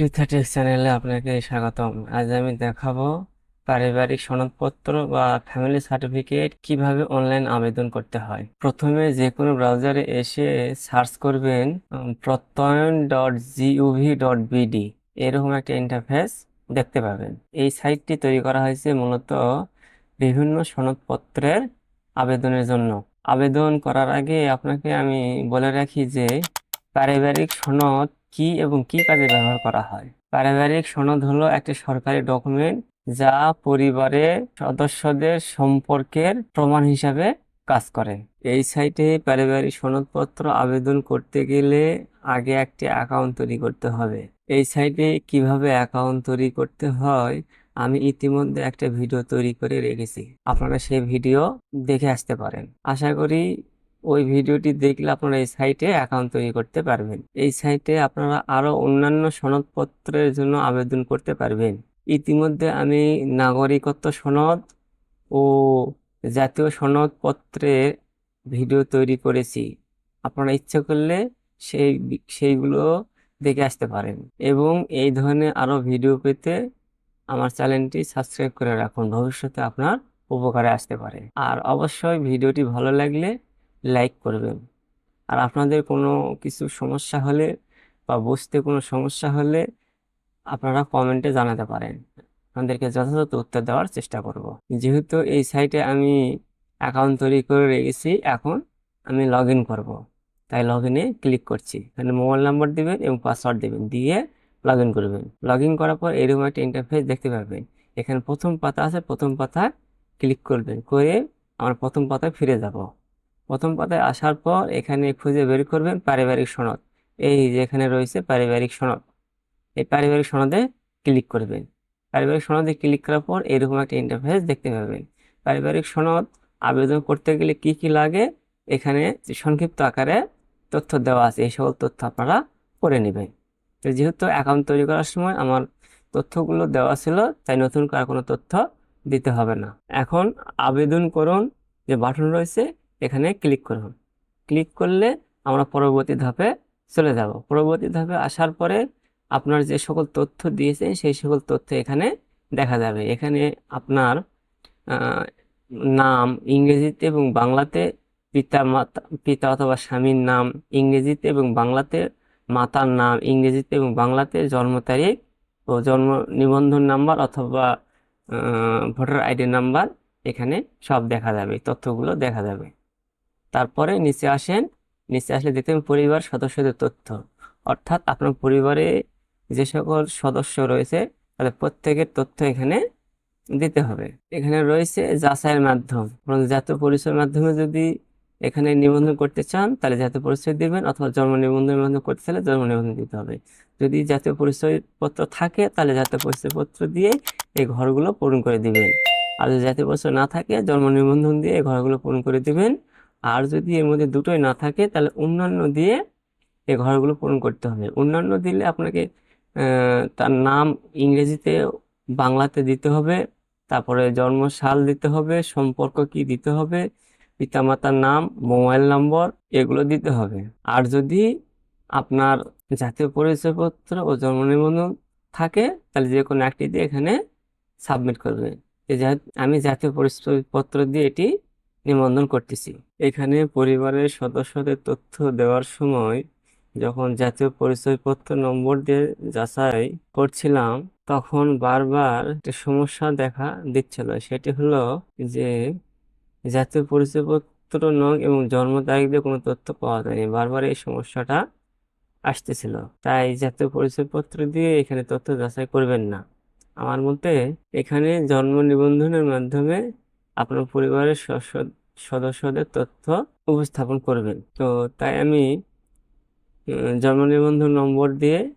পৃথাটেক চ্যানেলে আপনাকে স্বাগতম। আজ আমি দেখাবো পারিবারিক সনদপত্র বা ফ্যামিলি সার্টিফিকেট কীভাবে অনলাইন আবেদন করতে হয়। প্রথমে যে কোনো ব্রাউজারে এসে সার্চ করবেন Prottoyon dot G O V dot BD এরকম একটা ইন্টারফেস দেখতে পাবেন। এই সাইটটি তৈরি করা হয়েছে মূলত বিভিন্ন সনদপত্রের আবেদনের জন্য। আবেদন করার আগে আপনাকে আমি বলে রাখি যে, পারিবারিক সনদ কি এবং কি কাজে ব্যবহার করা হয়? পারিবারিক সনদ হলো একটি সরকারি ডকুমেন্ট যা পরিবারের সদস্যদের সম্পর্কের প্রমাণ হিসাবে কাজ করে। এই সাইটে পারিবারিক সনদপত্র আবেদন করতে গেলে আগে একটি অ্যাকাউন্ট তৈরি করতে হবে। এই সাইটে কীভাবে অ্যাকাউন্ট তৈরি করতে হয়, আমি ইতিমধ্যে একটা ভিডিও তৈরি করে রেখেছি। আপনারা সেই ভিডিও দেখে আসতে পারেন। আশা করি ওই ভিডিওটি দেখলে আপনারা এই সাইটে অ্যাকাউন্ট তৈরি করতে পারবেন। এই সাইটে আপনারা আরও অন্যান্য সনদপত্রের জন্য আবেদন করতে পারবেন। ইতিমধ্যে আমি নাগরিকত্ব সনদ ও জাতীয় সনদপত্রের ভিডিও তৈরি করেছি। আপনারা ইচ্ছে করলে সেই সেইগুলো দেখে আসতে পারেন। এবং এই ধরনের আরও ভিডিও পেতে আমার চ্যানেলটি সাবস্ক্রাইব করে রাখুন। ভবিষ্যতে আপনার উপকারে আসতে পারে। আর অবশ্যই ভিডিওটি ভালো লাগলে লাইক করবেন। আর আপনাদের কোনো কিছু সমস্যা হলে বা বুঝতে কোনো সমস্যা হলে আপনারা কমেন্টে জানাতে পারেন। আপনাদেরকে যথাযথ উত্তর দেওয়ার চেষ্টা করব। যেহেতু এই সাইটে আমি অ্যাকাউন্ট তৈরি করে রেখেছি, এখন আমি লগ ইন করব। তাই লগ ইনে ক্লিক করছি। এখানে মোবাইল নাম্বার দিবেন এবং পাসওয়ার্ড দিবেন। দিয়ে লগ ইন করবেন। লগ ইন করার পর এরকম একটা ইন্টারফেস দেখতে পাবেন। এখানে প্রথম পাতা আছে, প্রথম পাতা ক্লিক করবেন। করে আমার প্রথম পাতায় ফিরে যাব। প্রথম পাতায় আসার পর এখানে খুঁজে বের করবেন পারিবারিক সনদ। এই যে এখানে রয়েছে পারিবারিক সনদ। এই পারিবারিক সনদে ক্লিক করবেন। পারিবারিক সনদে ক্লিক করার পর এরকম একটা ইন্টারফেস দেখতে পাবেন। পারিবারিক সনদ আবেদন করতে গেলে কি কি লাগে? এখানে সংক্ষিপ্ত আকারে তথ্য দেওয়া আছে, এই সকল তথ্য আপনারা করে নেবেন। তো যেহেতু অ্যাকাউন্ট তৈরি করার সময় আমার তথ্যগুলো দেওয়া ছিল, তাই নতুন করে কোনো তথ্য দিতে হবে না। এখন আবেদন করুন যে বাটন রয়েছে এখানে ক্লিক করুন ক্লিক করলে আমরা পরবর্তী ধাপে চলে যাব। পরবর্তী ধাপে আসার পরে আপনার যে সকল তথ্য দিয়েছেন, সেই সকল তথ্য এখানে দেখা যাবে। এখানে আপনার নাম ইংরেজিতে এবং বাংলাতে পিতা মাতা, পিতা অথবা স্বামীর নাম ইংরেজিতে এবং বাংলাতে মাতার নাম ইংরেজিতে এবং বাংলাতে জন্ম তারিখ ও জন্ম নিবন্ধন নাম্বার অথবা ভোটার আইডি নাম্বার এখানে সব দেখা যাবে, তথ্যগুলো দেখা যাবে। তারপরে নিচে আসেন, নিচে আসলে দেখতে পরিবার সদস্যদের তথ্য। অর্থাৎ আপনার পরিবারে যে সকল সদস্য রয়েছে, তাদের প্রত্যেকের তথ্য এখানে দিতে হবে। এখানে রয়েছে যাচাইয়ের মাধ্যম। জাতীয় পরিচয়ের মাধ্যমে যদি এখানে নিবন্ধন করতে চান, তাহলে জাতীয় পরিচয় দিবেন অথবা জন্ম নিবন্ধনের মাধ্যমে করতে চাইলে জন্ম নিবন্ধন দিতে হবে। যদি জাতীয় পরিচয়পত্র থাকে, তাহলে জাতীয় পরিচয়পত্র দিয়ে এই ঘরগুলো পূরণ করে দিবেন। আর যদি জাতীয় পরিচয় না থাকে, জন্ম নিবন্ধন দিয়ে এই ঘরগুলো পূরণ করে দিবেন। আর যদি এর মধ্যে দুটোই না থাকে, তাহলে অন্যান্য দিয়ে এই ঘরগুলো পূরণ করতে হবে। অন্যান্য দিলে আপনাকে তার নাম ইংরেজিতে বাংলাতে দিতে হবে, তারপরে জন্ম সাল দিতে হবে, সম্পর্ক কি দিতে হবে, পিতামাতার নাম, মোবাইল নম্বর, এগুলো দিতে হবে। আর যদি আপনার জাতীয় পরিচয়পত্র ও জন্ম নিবন্ধন থাকে, তাহলে যে কোনো একটি দিয়ে এখানে সাবমিট করবে। আমি জাতীয় পরিচয়পত্র দিয়ে এটি নিবন্ধন করতেছি। এখানে পরিবারের সদস্যদের তথ্য দেওয়ার সময় যখন জাতীয় পরিচয়পত্র নম্বর দিয়ে যাচাই করছিলাম, তখন বারবার একটা সমস্যা দেখা দিচ্ছিল। সেটি হলো যে জাতীয় পরিচয়পত্র নং এবং জন্ম তারিখ দিয়ে কোনো তথ্য পাওয়া যায়নি। বারবার এই সমস্যাটা আসতেছিল। তাই জাতীয় পরিচয়পত্র দিয়ে এখানে তথ্য যাচাই করবেন না। আমার মতে এখানে জন্ম নিবন্ধনের মাধ্যমে আপনার পরিবারের সদস্য- সদস্যদের তথ্য উপস্থাপন করবেন। তো তাই আমি জন্ম নিবন্ধন নম্বর দিয়ে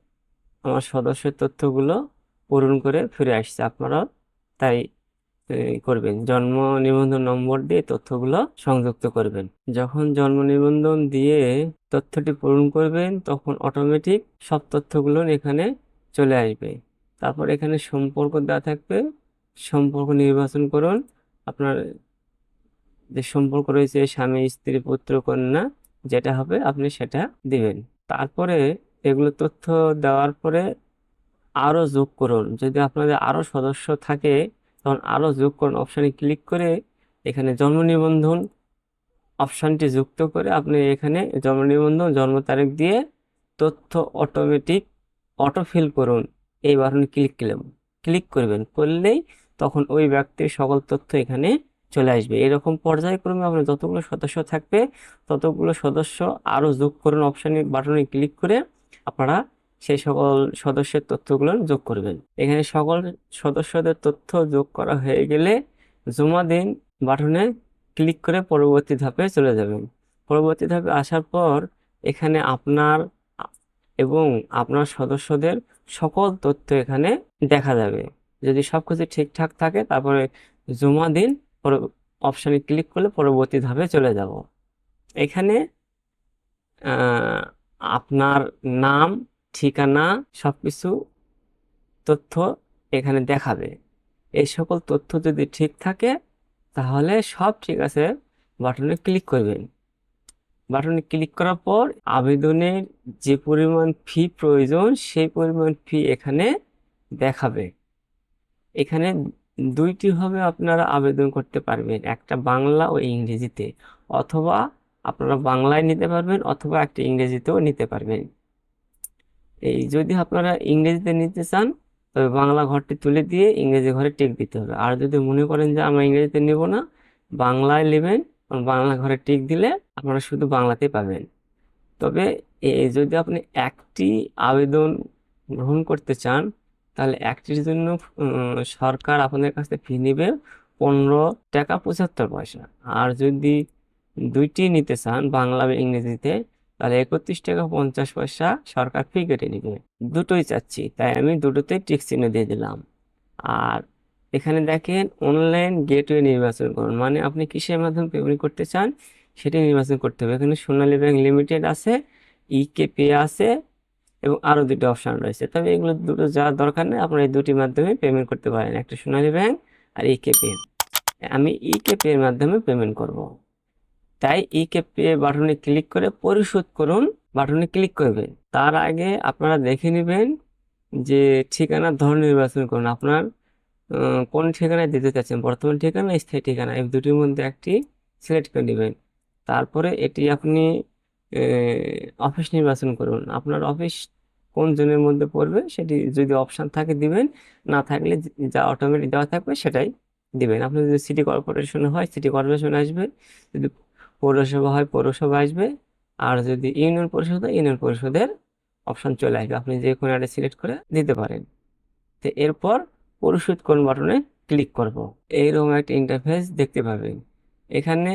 আমার সদস্যের তথ্যগুলো পূরণ করে ফিরে আসছে। আপনারাও তাই করবেন। জন্ম নিবন্ধন নম্বর দিয়ে তথ্যগুলো সংযুক্ত করবেন। যখন জন্ম নিবন্ধন দিয়ে তথ্যটি পূরণ করবেন, তখন অটোমেটিক সব তথ্যগুলো এখানে চলে আসবে। তারপর এখানে সম্পর্ক দেওয়া থাকবে। সম্পর্ক নির্বাচন করুন। আপনার যে সম্পর্ক রয়েছে, স্বামী, স্ত্রী, পুত্র, কন্যা, যেটা হবে আপনি সেটা দিবেন। তারপরে এগুলো তথ্য দেওয়ার পরে আরও যোগ করুন। যদি আপনাদের আরও সদস্য থাকে, তখন আরও যোগ করুন। অপশানে ক্লিক করে এখানে জন্ম নিবন্ধন অপশানটি যুক্ত করে আপনি এখানে জন্ম নিবন্ধন, জন্ম তারিখ দিয়ে তথ্য অটোমেটিক অটো ফিল করুন। এই বাটনে ক্লিক করলাম ক্লিক করবেন। করলেই তখন ওই ব্যক্তির সকল তথ্য এখানে চলে আসবে। এরকম পর্যায়ক্রমে আপনার যতগুলো সদস্য থাকবে, ততগুলো সদস্য আরও যোগ করুন অপশানে বাটনে ক্লিক করে আপনারা সেই সকল সদস্যের তথ্যগুলো যোগ করবেন। এখানে সকল সদস্যদের তথ্য যোগ করা হয়ে গেলে জমা দিন বাটনে ক্লিক করে পরবর্তী ধাপে চলে যাবেন। পরবর্তী ধাপে আসার পর এখানে আপনার এবং আপনার সদস্যদের সকল তথ্য এখানে দেখা যাবে। যদি সবকিছু ঠিকঠাক থাকে, তারপরে জমা দিন অপশানে ক্লিক করলে পরবর্তী ধাপে চলে যাব। এখানে আপনার নাম, ঠিকানা সব কিছু তথ্য এখানে দেখাবে। এই সকল তথ্য যদি ঠিক থাকে, তাহলে সব ঠিক আছে বাটনে ক্লিক করবেন। বাটনে ক্লিক করার পর, আবেদনের যে পরিমাণ ফি প্রয়োজন, সেই পরিমাণ ফি এখানে দেখাবে। এখানে দুইটি ভাবে আপনারা আবেদন করতে পারবেন, একটা বাংলা ও ইংরেজিতে। অথবা আপনারা বাংলায় নিতে পারবেন অথবা একটা ইংরেজিতেও নিতে পারবেন। এই যদি আপনারা ইংরেজিতে নিতে চান, তবে বাংলা ঘরটি তুলে দিয়ে ইংরেজি ঘরে টিক দিতে হবে। আর যদি মনে করেন যে আমরা ইংরেজিতে নেব না, বাংলায় নেবেন বাংলা ঘরে টিক দিলে আপনারা শুধু বাংলাতেই পাবেন। তবে যদি আপনি একটি আবেদন গ্রহণ করতে চান তাহলে একটির জন্য সরকার আপনাদের কাছে ফি নেবে পনেরো টাকা পঁচাত্তর পয়সা। আর যদি দুইটি নিতে চান বাংলা বা ইংরেজিতে, তাহলে একত্রিশ টাকা পঞ্চাশ পয়সা সরকার ফি কেটে নেবে। দুটোই চাচ্ছি, তাই আমি দুটোতে টিক চিহ্ন দিয়ে দিলাম। আর এখানে দেখেন অনলাইন গেটওয়ে নির্বাচন করুন। মানে আপনি কিসের মাধ্যমে পেমেন্ট করতে চান সেটি নির্বাচন করতে হবে। এখানে সোনালী ব্যাংক লিমিটেড আছে ইকে পে আছে এবং আরও দুটি অপশান রয়েছে। তবে এগুলো দুটো যাওয়ার দরকার নেই, আপনারা এই দুটির মাধ্যমে পেমেন্ট করতে পারেন। একটা সোনালী ব্যাংক আর ইকে পে আমি ইকে পে এর মাধ্যমে পেমেন্ট করব। তাই ইকে পে বাটনে ক্লিক করে পরিশোধ করুন বাটনে ক্লিক করবেন। তার আগে আপনারা দেখে নেবেন যে ঠিকানার ধরন নির্বাচন করুন। আপনার কোন ঠিকানায় দিতে চাচ্ছেন? বর্তমান ঠিকানা, স্থায়ী ঠিকানা? এই দুটির মধ্যে একটি সিলেক্ট করে নেবেন। তারপরে এটি আপনি অফিস নির্বাচন করুন। আপনার অফিস কোন জোনের মধ্যে পড়বে সেটি যদি অপশান থাকে দিবেন, না থাকলে যা অটোমেটিক দেওয়া থাকবে সেটাই দিবেন। আপনি যদি সিটি কর্পোরেশন হয় সিটি কর্পোরেশন আসবে, যদি পৌরসভা হয়, পৌরসভা আসবে, আর যদি ইউনিয়ন পরিষদ হয়, ইউনিয়ন পরিষদের অপশান চলে আসবে। আপনি যে কোনো একটা সিলেক্ট করে দিতে পারেন। তো এরপর পরিশোধ কোন বাটনে ক্লিক করব। এইরকম একটা ইন্টারফেস দেখতে পাবেন। এখানে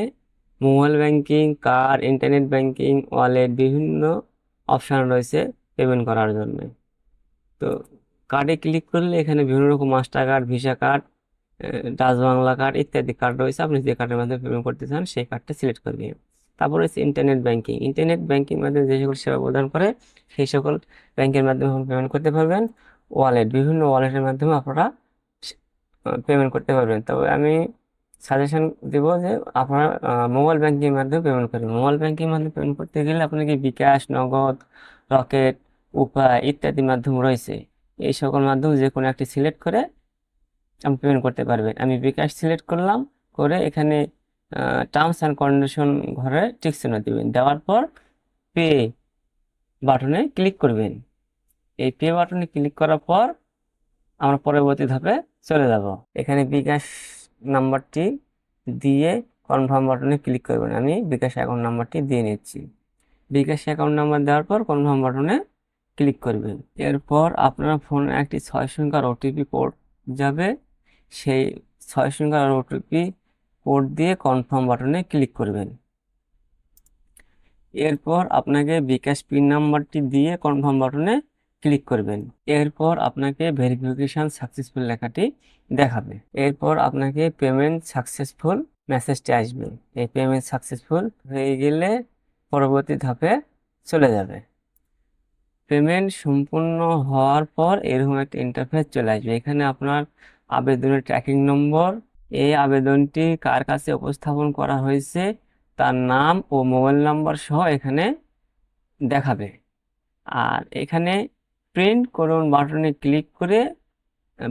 mobile banking card internet banking, wallet বিভিন্ন অপশান রয়েছে পেমেন্ট করার জন্য। তো কার্ডে ক্লিক করলে এখানে বিভিন্ন রকম master card visa card Dutch Bangla card ইত্যাদি কার্ড রয়েছে। আপনি যে কার্ডের মাধ্যমে পেমেন্ট করতে চান সেই কার্ডটা সিলেক্ট করবেন তারপর হচ্ছে ইন্টারনেট ব্যাংকিং ইন্টারনেট ব্যাংকিং মাধ্যমে যে সকল সেবা প্রদান করে সেই সকল ব্যাংকের মাধ্যমে পেমেন্ট করতে পারবেন। ওয়ালেট বিভিন্ন ওয়ালেটের মাধ্যমে আপনারা পেমেন্ট করতে পারবেন। তবে আমি সাজেশন দেব যে আপনার মোবাইল ব্যাংকিং মাধ্যমে পেমেন্ট করবেন মোবাইল ব্যাংকিং মাধ্যমে পেমেন্ট করতে গেলে আপনাকে বিকাশ, নগদ, রকেট, উপায় ইত্যাদি মাধ্যম রয়েছে। এই সকল মাধ্যম যে কোনো একটি সিলেক্ট করে আপনি পেমেন্ট করতে পারবেন। আমি বিকাশ সিলেক্ট করলাম, করে এখানে টার্মস অ্যান্ড কন্ডিশন ঘরে টিক চিহ্ন দিবেন। দেওয়ার পর পে বাটনে ক্লিক করবেন। এই পে বাটনে ক্লিক করার পর আমরা পরবর্তী ধাপে চলে যাব। এখানে বিকাশ নাম্বারটি দিয়ে কনফার্ম বাটনে ক্লিক করবেন। আমি বিকাশ অ্যাকাউন্ট নাম্বারটি দিয়ে নিচ্ছি। বিকাশ অ্যাকাউন্ট নাম্বার দেওয়ার পর কনফার্ম বাটনে ক্লিক করবেন। এরপর আপনার ফোনে একটি ছয় সংখ্যার ওটিপি কোড যাবে। সেই ছয় সংখ্যার ওটিপি কোড দিয়ে কনফার্ম বাটনে ক্লিক করবেন। এরপর আপনাকে বিকাশ পিন নাম্বারটি দিয়ে কনফার্ম বাটনে ক্লিক করবেন। এরপর আপনাকে ভেরিফিকেশন সাকসেসফুল লেখাটি দেখাবে। এরপর আপনাকে পেমেন্ট সাকসেসফুল মেসেজটি আসবে। এই পেমেন্ট সাকসেসফুল হয়ে গেলে পরবর্তী ধাপে চলে যাবে। পেমেন্ট সম্পূর্ণ হওয়ার পর এরকম একটা ইন্টারফেস চলে আসবে। এখানে আপনার আবেদনের ট্র্যাকিং নম্বর এই আবেদনটি কার কাছে উপস্থাপন করা হয়েছে, তার নাম ও মোবাইল নাম্বার সহ এখানে দেখাবে। আর এখানে প্রিন্ট করুন বাটনে ক্লিক করে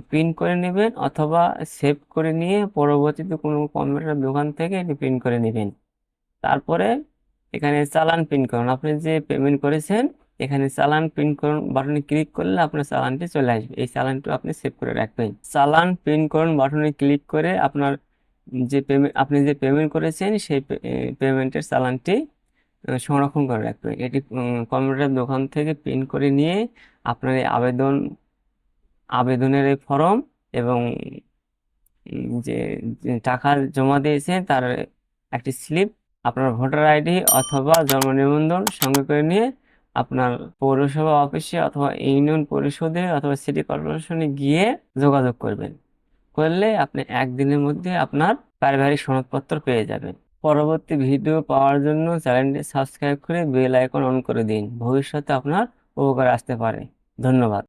প্রিন্ট করে নেবেন অথবা সেভ করে নিয়ে পরবর্তীতে কোনো কম্পিউটার দোকান থেকে এটি প্রিন্ট করে নেবেন। তারপরে এখানে চালান প্রিন্ট করুন। আপনি যে পেমেন্ট করেছেন, এখানে চালান প্রিন্ট করুন বাটনে ক্লিক করলে আপনার চালানটি চলে আসবে। এই চালানটি আপনি সেভ করে রাখবেন। চালান প্রিন্ট করুন বাটনে ক্লিক করে আপনার যে পেমেন্ট আপনি যে পেমেন্ট করেছেন, সেই পেমেন্টের চালানটি সংরক্ষণ করে রাখবেন। এটি কম্পিউটার দোকান থেকে প্রিন্ট করে নিয়ে আপনার এই আবেদন, আবেদনের এই ফর্ম এবং যে টাকা জমা দিয়েছেন তার একটি স্লিপ, আপনার ভোটার আইডি অথবা জন্ম নিবন্ধন সঙ্গে করে নিয়ে আপনার পৌরসভা অফিসে অথবা ইউনিয়ন পরিষদে অথবা সিটি কর্পোরেশনে গিয়ে যোগাযোগ করবেন। করলে আপনি একদিনের মধ্যে আপনার পারিবারিক সনদপত্র পেয়ে যাবেন। পরবর্তী ভিডিও পাওয়ার জন্য চ্যানেলটি সাবস্ক্রাইব করে বেল আইকন অন করে দিন। ভবিষ্যতে আপনার উপকার আসতে পারে। ধন্যবাদ।